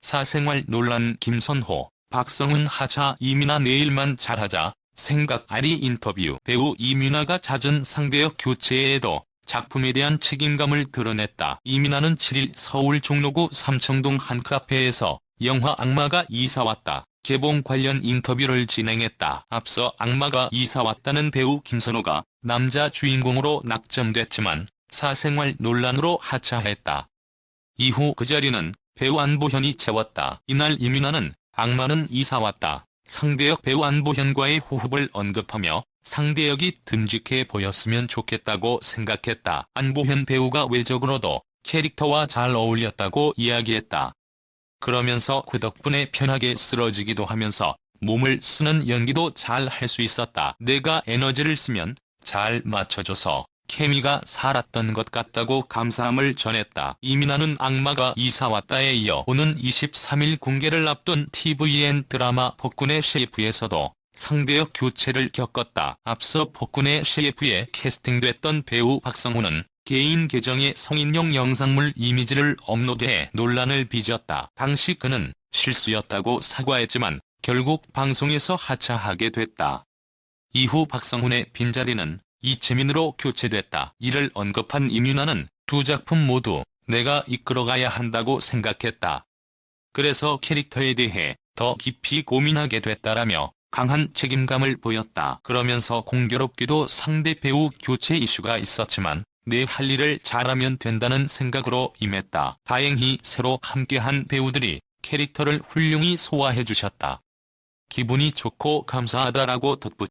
사생활 논란 김선호, 박성훈 하차 이민아 내일만 잘하자 생각 아리 인터뷰 배우 이민아가 잦은 상대역 교체에도 작품에 대한 책임감을 드러냈다. 이민아는 7일 서울 종로구 삼청동 한 카페에서 영화 악마가 이사왔다. 개봉 관련 인터뷰를 진행했다. 앞서 악마가 이사왔다는 배우 김선호가 남자 주인공으로 낙점됐지만 사생활 논란으로 하차했다. 이후 그 자리는 배우 안보현이 채웠다. 이날 이민아는 악마는 이사 왔다. 상대역 배우 안보현과의 호흡을 언급하며 상대역이 듬직해 보였으면 좋겠다고 생각했다. 안보현 배우가 외적으로도 캐릭터와 잘 어울렸다고 이야기했다. 그러면서 그 덕분에 편하게 쓰러지기도 하면서 몸을 쓰는 연기도 잘 할 수 있었다. 내가 에너지를 쓰면 잘 맞춰줘서 케미가 살았던 것 같다고 감사함을 전했다. 이민아는 악마가 이사 왔다에 이어 오는 23일 공개를 앞둔 TVN 드라마 복군의 셰프에서도 상대역 교체를 겪었다. 앞서 복군의 셰프에 캐스팅됐던 배우 박성훈은 개인 계정에 성인용 영상물 이미지를 업로드해 논란을 빚었다. 당시 그는 실수였다고 사과했지만 결국 방송에서 하차하게 됐다. 이후 박성훈의 빈자리는 이채민으로 교체됐다. 이를 언급한 임윤아는 두 작품 모두 내가 이끌어가야 한다고 생각했다. 그래서 캐릭터에 대해 더 깊이 고민하게 됐다라며 강한 책임감을 보였다. 그러면서 공교롭게도 상대 배우 교체 이슈가 있었지만 내 할 일을 잘하면 된다는 생각으로 임했다. 다행히 새로 함께한 배우들이 캐릭터를 훌륭히 소화해 주셨다. 기분이 좋고 감사하다라고 덧붙였다.